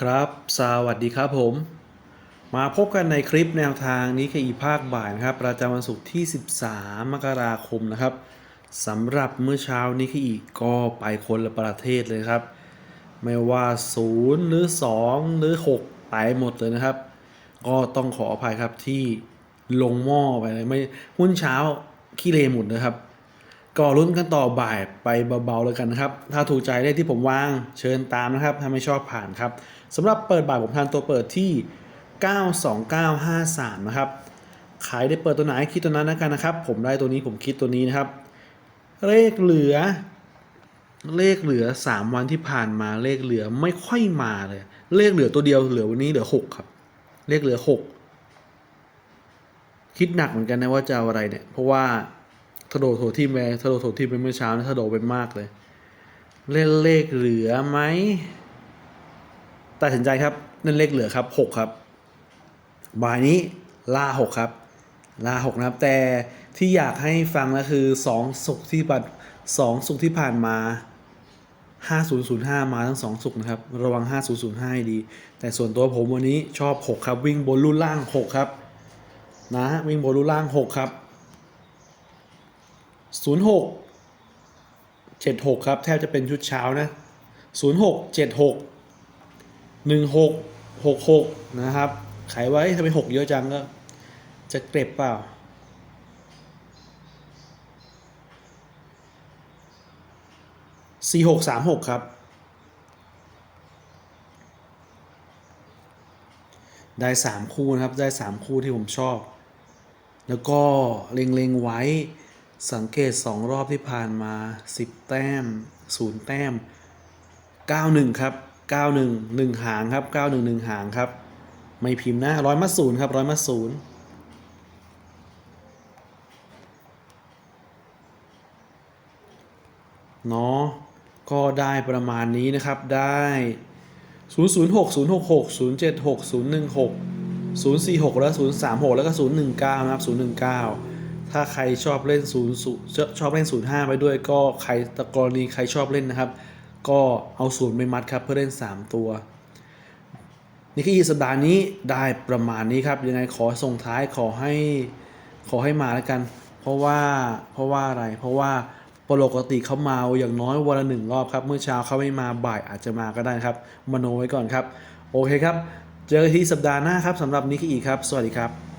ครับ สวัสดีครับผม มาพบกันในคลิปแนวทางนี้คืออีภาคบ่ายนะครับ ประจำวันศุกร์ที่ 13 มกราคมนะครับสำหรับเมื่อเช้านี้คืออีกก็ไปคนละประเทศเลยครับ ไม่ว่า 0 หรือ 2 หรือ 6 ไปหมดเลยนะครับ ก็ต้องขออภัยครับที่ลงหม้อไปเลยไม่หุ้นเช้าขี้เลหมดนะครับ ก็ลุ้นกันต่อบ่ายไปเบาๆแล้วกันนะครับ ถ้าถูกใจได้ที่ผมวางเชิญตามนะครับ ถ้าไม่ชอบผ่านครับสำหรับเปิดบ่ายผมทานตัวเปิดที่ 92953 นะครับ ขายได้เปิดตัวไหนคิดตัวนั้นแล้วกันนะครับ ผมได้ตัวนี้ผมคิดตัวนี้นะครับ เลขเหลือ เลขเหลือ 3 วันที่ผ่านมาเลขเหลือไม่ค่อยมาเลย เลขเหลือตัวเดียวเหลือวันนี้เหลือ 6 ครับ เลขเหลือ 6 คิดหนักเหมือนกันนะว่าจะเอาอะไรเนี่ย เพราะว่า ทะโดโถทีมไปทะโดโถทีมไปเมื่อเช้านะทะโดไปมากเลย เล่นเลขเหลือไหมตัดสินใจครับเล่นเลขเหลือครับ6ครับบ่ายนี้ล่า6ครับ ล่า6นะครับ แต่ที่อยากให้ฟังก็คือ2สุกที่ปัด2สุกที่ผ่านมา5005มาทั้ง2สุกนะครับ ระวัง5005ให้าดี แต่ส่วนตัวผมวันนี้ชอบ6ครับ วิ่งบนรุ่ล่าง6ครับ นะวิ่งบนรุ่ล่าง6ครับ 06 76 ครับ แทบจะเป็นชุดเช้านะ 06 76 16 66 นะครับ ขายไว้ทำไม 6 เยอะจังก็ จะเก็บเปล่า4636ครับ ได้3คู่นะครับ ได้3คู่ที่ผมชอบ แล้วก็เล็งๆไว้ สังเกต 2 รอบที่ผ่านมา 10 แต้ม 0 แต้ม 91 ครับ 91 1 หางครับ 91 1 หางครับ ไม่พิมพ์นะร้อยมัดศูนย์ครับร้อยมัดศูนย์เนาะก็ได้ประมาณนี้นะครับได้ 0 0 6 0 6 6 0 7 6 0 1 6 0 4 6 แล้ว 0 3 6 แล้วก็ 0 1 9 นะครับ 0 1 9 ถ้าใครชอบเล่น0 0ชอบเล่น0 5ไปด้วย ก็ใครตะกรณีใครชอบเล่นนะครับ ก็เอาศูนย์ไปมัดครับเพื่อเล่น 3 ตัว นี่คืออีสัปดาห์นี้ได้ประมาณนี้ครับยังไงขอส่งท้ายขอให้ขอให้มาแล้วกัน เพราะว่าเพราะว่าอะไร เพราะว่าปกติเขามาอย่างน้อยวันละหนึ่งรอบครับเมื่อเช้าเขาไม่มาบ่ายอาจจะมาก็ได้ครับมโนไว้ก่อนครับ โอเคครับ เจอกันที่สัปดาห์หน้าครับสำหรับนิกกี้ครับ สวัสดีครับ